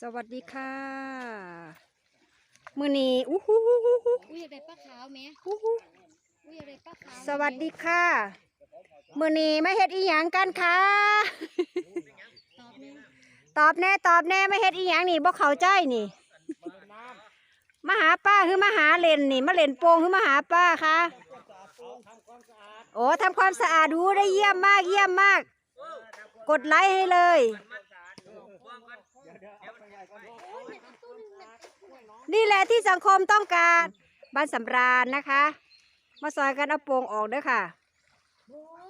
สวัสดีค่ะมือนี้อู้หูหูหูหูอุ้ยอยากได้ปลาขาวไหมหูหูอุ้ยอยากได้ปลาขาวสวัสดีค่ะมือนี้ไม่เฮ็ดอีหยังกันค่ะ ตอบหนึงตอบแน่ตอบแน่ไม่เฮ็ดอีหยังนี่บ่เข้าใจนี่ มาหาป้าคือมาหาเล่นนี่ มาเล่นโป่งคือมาหาป้าคะโอ้ทำความสะอาดดูได้เยี่ยมมากเยี่ยมมาก กดไลค์ให้เลย นี่แหละที่สังคมต้องการบ้านสำราญนะคะ มาซอยกันเอาโป่งออกเด้อค่ะ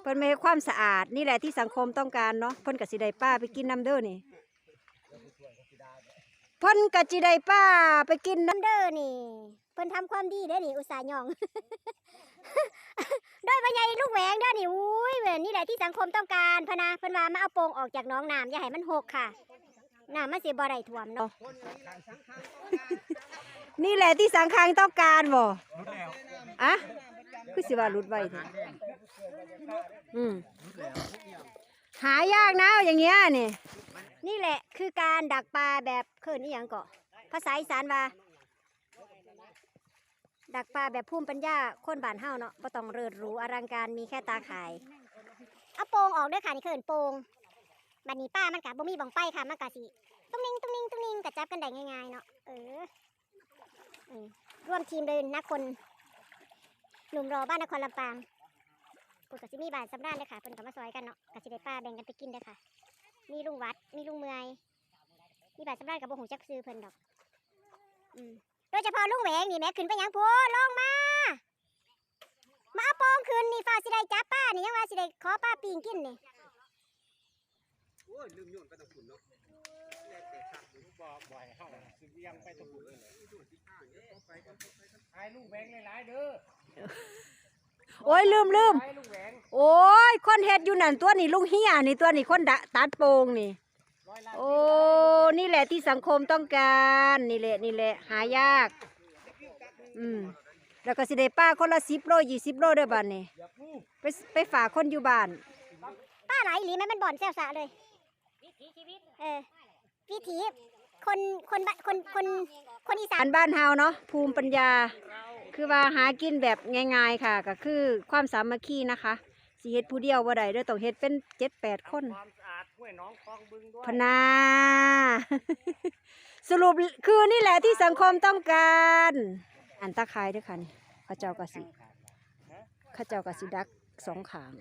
เพิ่นไม่ให้ความสะอาด นี่แหละที่สังคมต้องการเนาะเพิ่นกับสิไดป้าไปกินน้ำเด้อนี่เพิ่นกับสิไดป้าไปกินน้ำเด้อนี่ เพิ่นทำความดีเด้อนี่ อุตส่าห์ย่องโดยบรรยายลูกแหวงเด้อนี่อุ้ยเว้ยนี่แหละที่สังคมต้องการพนะเพิ่นว่ามาเอาโป่งออกจากน้องน้ำอย่าให้มันหกค่ะ น้ำมันสิบ่ได้ท่วมเนาะนี่แหละที่สังคังต้องการบ่อะคือสิว่ารุดไว้เถอะอืมหายากนะอย่างเงี้ยนี่ นี่แหละคือการดักปลาแบบเขินนี่ยังเกาะภาษาอีสานว่า ดักปลาแบบภูมิปัญญาคนบ้านเฮาเนาะบ่ต้องเริดหรูอลังการมีแค่ตาข่ายเอาโปงออกเด้วยค่ะนี่เขินโปง บัดนี้ป้ามันกะบ่มีบ่องไปค่ะมันกะสิตุ้งนิ่งตุ้งนิ่งตุ้งนิ่งกะจับกันได้ง่ายๆเนาะเออร่วมทีมเลยนะคน หนุ่มรอบ้านนครลำปางกูกับซิมีบานสำราญเลยค่ะเพิ่นกับมาซอยกันเนาะกับสิได้ป้าแบ่งกันไปกินเด้อค่ะ มีลุงวัดมีลุงเมยมีบานสำราญกับบ่หูจักซื้อเพิ่นดอก อืมโดยเฉพาะลุงแหวงนี่แม่ขึ้นไปยังพูลงมามาเอาโปองขึ้นนี่ฟ้าสิได้จับป้านี่ยังว่าสิได้ขอป้าปีงกินนี่ อ้ยลืมโยนไปตะฝุ่นเนาะแต่แต่ขัดอยู่บ่บ่อยเฮาสิเวียงไปตะฝุ่นเลยไอ้ลูกแหวงหลายๆเด้อโอ้ยลืมลืมไอ้ลูกแหวงโอ้ยคนเฮ็ดอยู่นั่นตัวนี่ลุงเฮียนี่ตัวนี่คนดะตัดโปงนี่ ร้อยล้านโอ้ นี่แหละที่สังคมต้องการ นี่แหละนี่แหละ หายาก อืม แล้วก็สิได้ป้าคนละสิบโลยี่สิบโลเด้อบ้านนี่อย่าพูดไปไปฝากคนอยู่บ้าน ป้าไหลหรือแม่มันบ่อนแซวสะเลยวิถีชีวิต เออวิถีคนคนบ้านคนคนคนอีสาบ้านนบ้านเฮาเนาะภูมิปัญญา คือว่าหากินแบบง่าย ๆค่ะ ก็คือความสามัคคีนะคะสิเฮ็ดผู้เดียวบ่ได้เด้อต้องเฮ็ดเป็นเจ็ดแปดคนความสะอาดห้วยหน้องคลองบึงด้วยพนา สรุปคือนี่แหละที่สังคมต้องการอันตะไคร้ด้วยค่ะนี่เข้าเจ้ากะสิเข้าเจ้ากะสิดัก สองขาง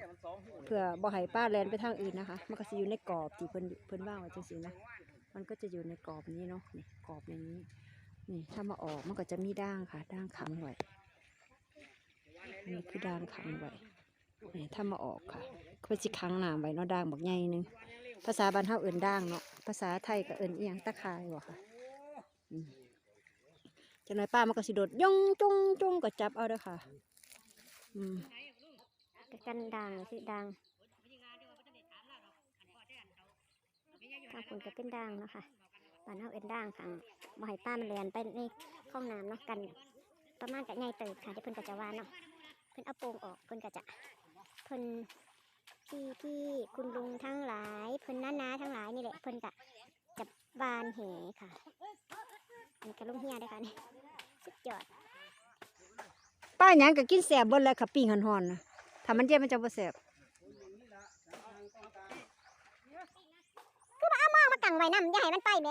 เพื่อบ่ให้ป้าแลนไปทางอื่นนะคะ มันก็สิอยู่ในกรอบที่เพิ่นเพิ่นว่างไว้จังซี่นะมันก็จะอยู่ในกรอบนี้เนาะนี่กรอบอย่างนี้ นี่ถ้ามาออกมันก็จะมีด่างค่ะด่างขังไว้นี่คือด่างขังไว้นี่ถ้ามาออกค่ะเพื่อสิขังน้ำไว้เนาะด่างบักใหญ่หนึงภาษาบ้านเฮาเอิ้นด่างเนาะภาษาไทยก็เอิ้นเอียงตะคายบ่ค่ะอืมจังไดป้ามันก็สิโดดย่องจุงจุงก็จับเอาเด้อค่ะ อืม กันดังสิดังถ้าคุณก็เป็นดังเนาะค่ะบ้านเฮาเอ็นดังค่ะบ่ให้ป้ามันเรียนไปในห้องน้ำเนาะกัน ประมาณกับไงเติบค่ะที่เพิ่นก็จะว่าเนาะเพิ่นเอาโปงออกเพิ่นก็จะเพิ่นพี่พี่คุณลุงทั้งหลายเพิ่นน้านาทั้งหลายนี่แหละเพิ่นก็จะบานเหค่ะอันนี้ก็ลุงเฮียได้ค่ะนี่สุดยอดป้าหยังก็กินแซ่บเบิดแล้วค่ะปิงหอนๆนะ ถ้ามันเย็นมันจะบ่แซ่บเอาหม้อมากังไว้น้ำอย่าให้มันไปแหม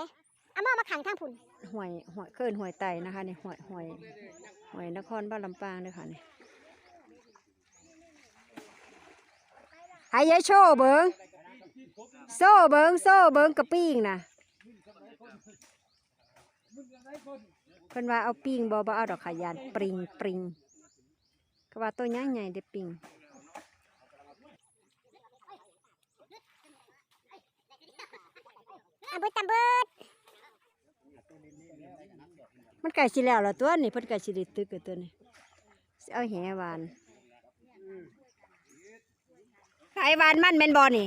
เอาหม้อมาขังทางพุ่นห่วยห่วยเคินห่วยไตนะคะนี่ห่วยห่วยห่วยนครบ้านลำปางเด้อค่ะนี่ให้ยายโชว์เบิงโซ่เบิงโซ่เบิงกระปิ้งนะเพิ่นว่าเอาปิ้งบ่บ่เอาดอกขายานปริงปริงก็ว่าตัวใหญ่ใหญ่เด้อปิ้ง ตำบึดตำบึดมันไก่สิแล้วละตัวนี่เพิ่นไก่สิได้ตึกกับตัวนี้เอาแหวานไอ้หวานมันแมนบ่นี่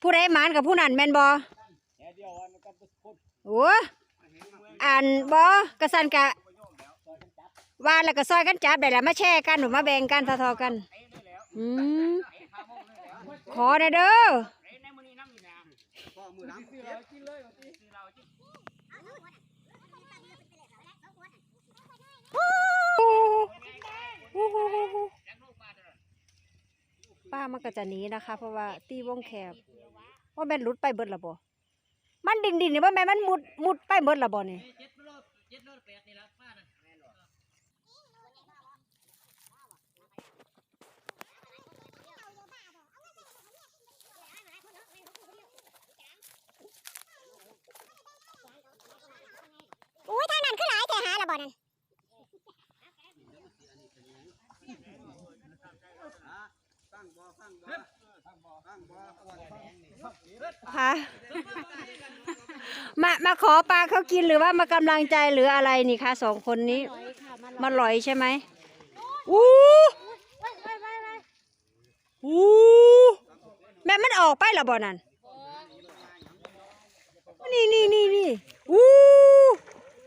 ผู้ใดหมานกับผู้นั้นแมนบอโอ้อันบ่กระสันกะวานแล้วก็ซอยกันจับได้แล้วมาแช่กันหรือมาแบ่งกันท่าๆกัน อืมขอด้เด้อ อน้ำซื้อเรากินเลยซื้อเราจิป้ามันก็จะหนีนะคะ เพราะว่าตีวงแคบว่าแม่นรุดไปเบิดละบ่มันดิ่งดิ่งนี่ยว่าแม่มันมุดมุดไปเบิดละบ่นี่ย นั่นค่ะมามาขอปลาเขากินหรือว่ามากำลังใจหรืออะไรนี่คะสองคนนี้ มาลอยใช่ไหมอู้อู้แม่มันออกไปและบ่นั่นนี่นี่นี่นี่อู้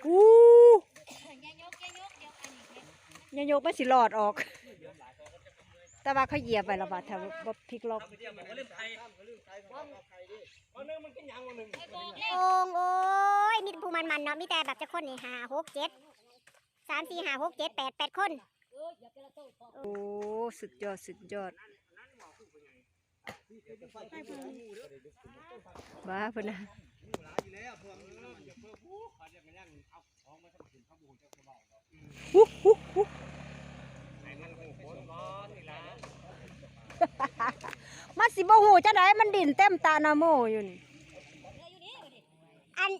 อู้ ยายกมันสิหลอดออก แต่ว่าเขาเหยียบไปและบ่ถ้าบ่พลิกล็อกโอ่งโอ้ยมีแต่ผู้มันมันๆเนาะมีแต่แบบจะคนนี่ห้าหกเจ็ดสามสี่ห้าหกเจ็ดแปดแปดคน โอ้สุดยอดสุดยอดบ้าพนนะ อยู่แล้วพวกมันจะเพิ่มผู้เขาจะมายังเอาของมาทำกินข้าวบูเจ้าก็บอกฮู้ฮู้ฮู้ไอ้มันโอ้โหบ่นี่ล่ะมันสิบ่หูจะได้มันดินเต็มตาหนาโมอยู่นี่อัน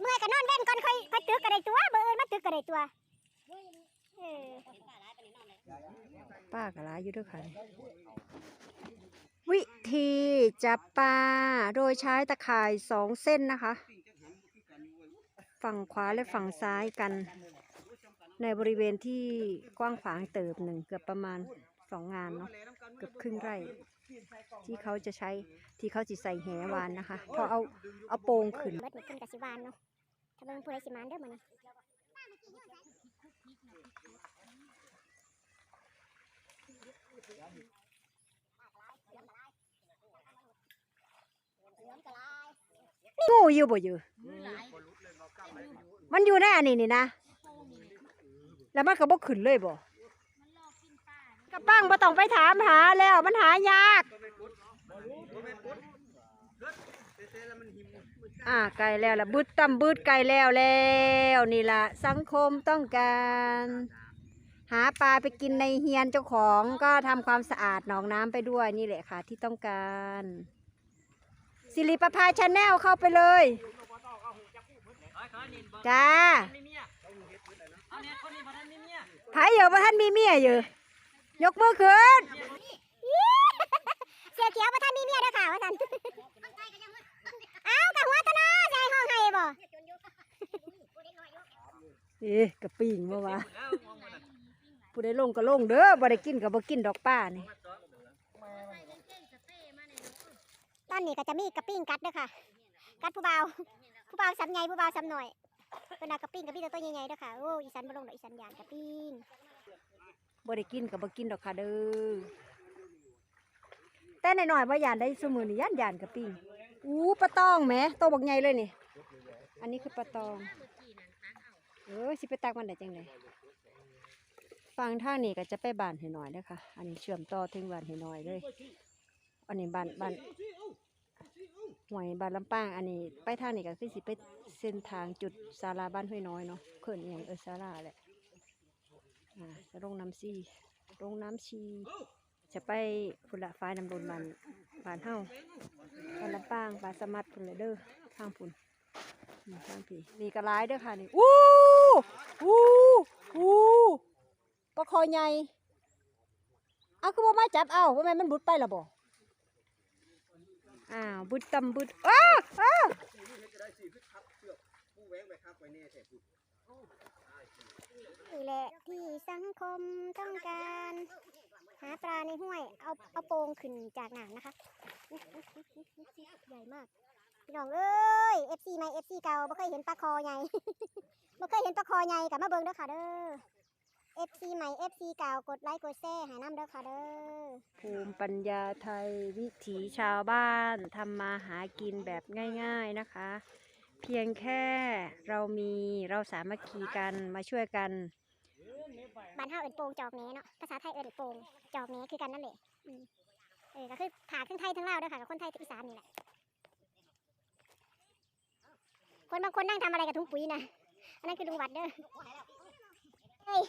เมื่อยก็นอนเว้นก่อนค่อยค่อยตึกกระไดตัวเบอร์เอิญมาตึกกระไดตัวเออป้าก็ร้ายอยู่ด้วยค่ะ วิธีจับปลาโดยใช้ตะข่ายสองเส้นนะคะ ฝั่งขวาและฝั่งซ้ายกัน ในบริเวณที่กว้างขวางเติบหนึ่งเกือบประมาณสองงานเนาะเกือบครึ่งไร่ ที่เขาจะใช้ที่เขาจะใส่แหวานนะคะ พอเอาเอาโปงขึ้นเบิดมือขึ้นกับสิวานเนาะถ้าเบิ่งผู้ใดสิมานเด้อมื้อนี้เหลือมกะลาย งูอยู่บ่อยู่ มันอยู่ในอันนี้นี่นะ แล้วมันก็บ่ขึ้นเลยบ่กระปังบ่ต้องไปถามหาแล้ว มันหายาก อ่าไกลแล้วล่ะบึดตำบึดไกลแล้วแล้วนี่ล่ะสังคมต้องการ หาปลาไปกินในเฮียนเจ้าของก็ทำความสะอาดหนองน้ำไปด้วยนี่แหละค่ะที่ต้องการ สิริประภาชาแนลเข้าไปเลยขอขอเน้นบอกจ้ามีเมียเอาเนี่ยคนนี้บ่ทันมีเมียไผอยู่ว่าท่านมีเมียอยู่ ยกมือขึ้น เสียเขียวบ่ทันมีเมียเด้อค่ะว่าซั่นเอ้ากะหัวตะเนาะยายห้องให้บ่เอ๊ะกระปิ่งมาวะแล้วมองมันน่ะผู้ใดลงก็ลงเด้อบ่ได้กินก็บ่กินดอกป้านี่ ตอนนี้ก็จะมีกระปิ้งกัดเด้อค่ะ กัดผู้เบาผู้เบาสำใหญ่ผู้เบาสำหน่อยเพิ่นเอากระปิ้งกับพี่ตัวใหญ่ๆเด้อค่ะโอ้อีสันบลงดอกอีสันยานกระปิ้งบ่ได้กินก็บ่กินดอกค่ะเด้อแต่น้อยๆบ่ย่านได้ซุมื้อนี้ย่านยานกระปิ่งอู้ปลาตองแหมโตบักใหญ่เลยนี่ อันนี้คือปลาตอง เออสิไปตักมันได้จังไดฟังทางนี้ก็จะไปบานให้หน่อยเด้อค่ะอันนี้เชื่อมต่อถึงบานให้หน่อยเลย อันนี้บ้านบ้านหวยบ้านลำปาง อันนี้ไปทางนี้ก็คือสิไปเส้นทางจุดศาลาบ้านห้วยน้อยเนาะเขินอย่างเออศาลาแหละอ่าจะลงน้ำซีลงน้ำชี จะไปพุ่นละฟ้ายน้ำรนบ้านบ้านเฮาบ้านลำปางบ้านสมัดพุ่นเลยเด้อทางพุ่นนี่ทางพี่นี่กร้ายเด้อค่ะนี่อู้อู้อู้ปลาคอใหญ่เอาคือบ่มาจับเอาว่าแม่มันบุดไปละบ่ อ้าวบุดตำบุดอ้าอ้าจะได้สิคือทับเชือกผู้แหวงไปครับไปแน่แท้ผู้นี่แหละที่สังคมต้องการ หาปลาในห้วย เอาเอาโปงขึ้นจากน้ำนะคะ ใหญ่มากพี่น้องเอ้ย FC ใหม่ FC เก่าบ่เคยเห็นปลาคอใหญ่บ่เคยเห็นปลาคอใหญ่กับมาเบิงเด้อค่ะเด้อ FC ใหม่ FC เก่ากดไลค์กดแชร์ให้น้ำเด้อค่ะเด้อภูมิปัญญาไทยวิถีชาวบ้านทำมาหากินแบบง่าย ๆนะคะ เพียงแค่เรามีเราสามัคคีกันมาช่วยกันบ้านเฮาเอิ้นโปงจอกแหนเนาะภาษาไทยเอิ้นโปงจอกแหนคือกันนั่นแหละอืมเออก็คือถาทั้งไทยทั้งลาวด้วยค่ะกับคนไทยทั้งอีสานนี่แหละคนบางคนนั่งทำอะไรกับถุงปุ๋ยนะอันนั้นคือลุงวัดเด้อเฮ้ย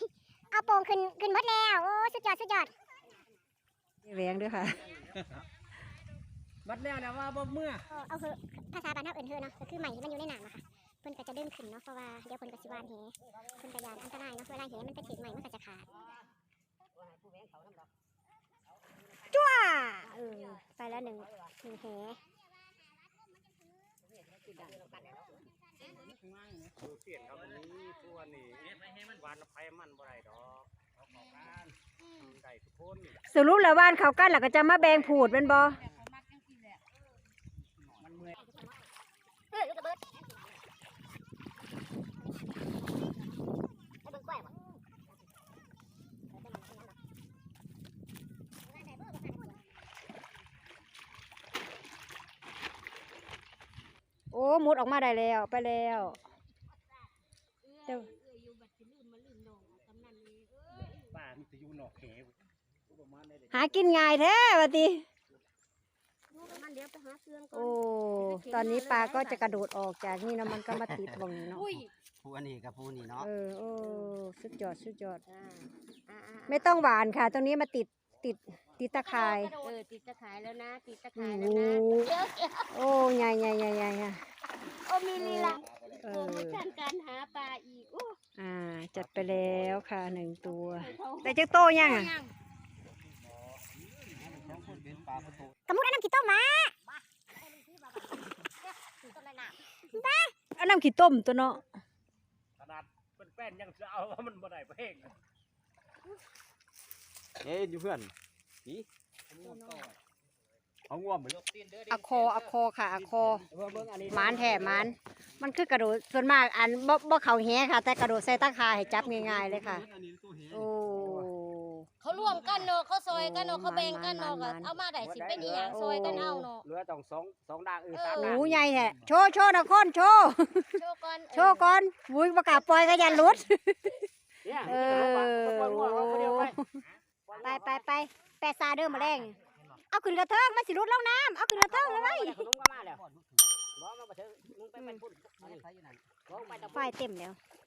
เอาโป่งขึ้นขึ้นหมดแล้ว โอ้สุดยอดสุดยอดแหวงด้วยค่ะ บัดแล้วแล้วว่าบ่เมื่อเอาเอาคือภาษาบ้านเฮาเอิ้นเฮอเนาะก็คือใหม่ที่มันอยู่ในน้ำอะค่ะเพิ่นก็จะดึงขึ้นเนาะเพราะว่าเดี๋ยวเพิ่นก็สิวานแหเพิ่นก็ยานอันตรายเนาะเวลาแหมันไปถึงใหม่มันก็จะขาดจ้าเออไปแล้วหนึ่งหนึ่งแห คือเปลี่ยนครับนี้ทุกวันนี้หวานไผ่มันบ่ได้ดอกเอาเข้ากันได้ทุกคน สรุปแล้วบ้านเขากันแล้วก็จะมาแบ่งผูดเป็นบ่ เออลูกระเบิดให้เบิ่งกล้วยบ่ โอ้มุดออกมาได้แล้วไปแล้วเดี๋ยวป้ามีแต่อยู่นอกเขวประมาณนี้เลยหากินง่ายแท้วะติโอ้ตอนนี้ปลาก็จะกระโดดออกจากนี่นะมันก็มาติดตรงนี้เนาะผู้อันนี้กับผู้นี่เนาะเออโอ้สุดยอดสุดยอดไม่ต้องหวานค่ะ ตรงนี้มาติดติด ติดตะข่าย เออติดตะขายแล้วนะติดตะโอ้ขายโหแล้วนะโอ้ใหญ่ใหญ่ใหญ่ใหญ่ค่ะโอ้มีลีลาเอโปรอโมชั่นการหาปลาอีกโอ้อ่า จัดไปแล้วค่ะหนึ่งตัวเขาแต่เจ้าโตยังอะยังทั้งคนเป็นปลาประตูกระมุดอันน้ำขี้ต้มมาอันน้ำขี้ต้มตัวเนาะขนาดเป็นแป้นยังจะเอาว่ามันบ่ได้เพ่งเอ้ยอยู่เพื่อน นี่เอาง่วงไปลูกตีนเด้ออะคออะคอค่ะอะคอเบิ่งอันนี้หมานแท้หมานมันคือกระโดดส่วนมากอันบ่บ่เขาแหค่ะ แต่กระโดดใส่ตะข่ายให้จับง่ายๆเลยค่ะ อันนี้ตัวเห็นโอ้ เขาร่วมกันเนาะเขาซอยกันเนาะโอ้เขาแบ่งกันเนาะมัก็นๆๆเอามาได้สิเป็นอีหยังซอยกันเอาเนาะ เหลือต้องสองสองด่างเออเออสามโหด่างใหญ่แท้โชว์โชว์นะคนโชว์โชว์ก่อนโชว์ก่อนวุ้ยประกล้าศปล่อยก็ยันหลุดเนี่ยเออ ไปไปไป แปะซาเดิมมาแรงเอาขึ้นกระเทิงมาสิรุดลงน้ำเอาขึ้นกระเทิงเลยไว้ขนมก็มาแล้วบอกมาบ่เถอะมึงไปไปพุ่นอันนี้บอกไปตะไฟเต็มแล้ว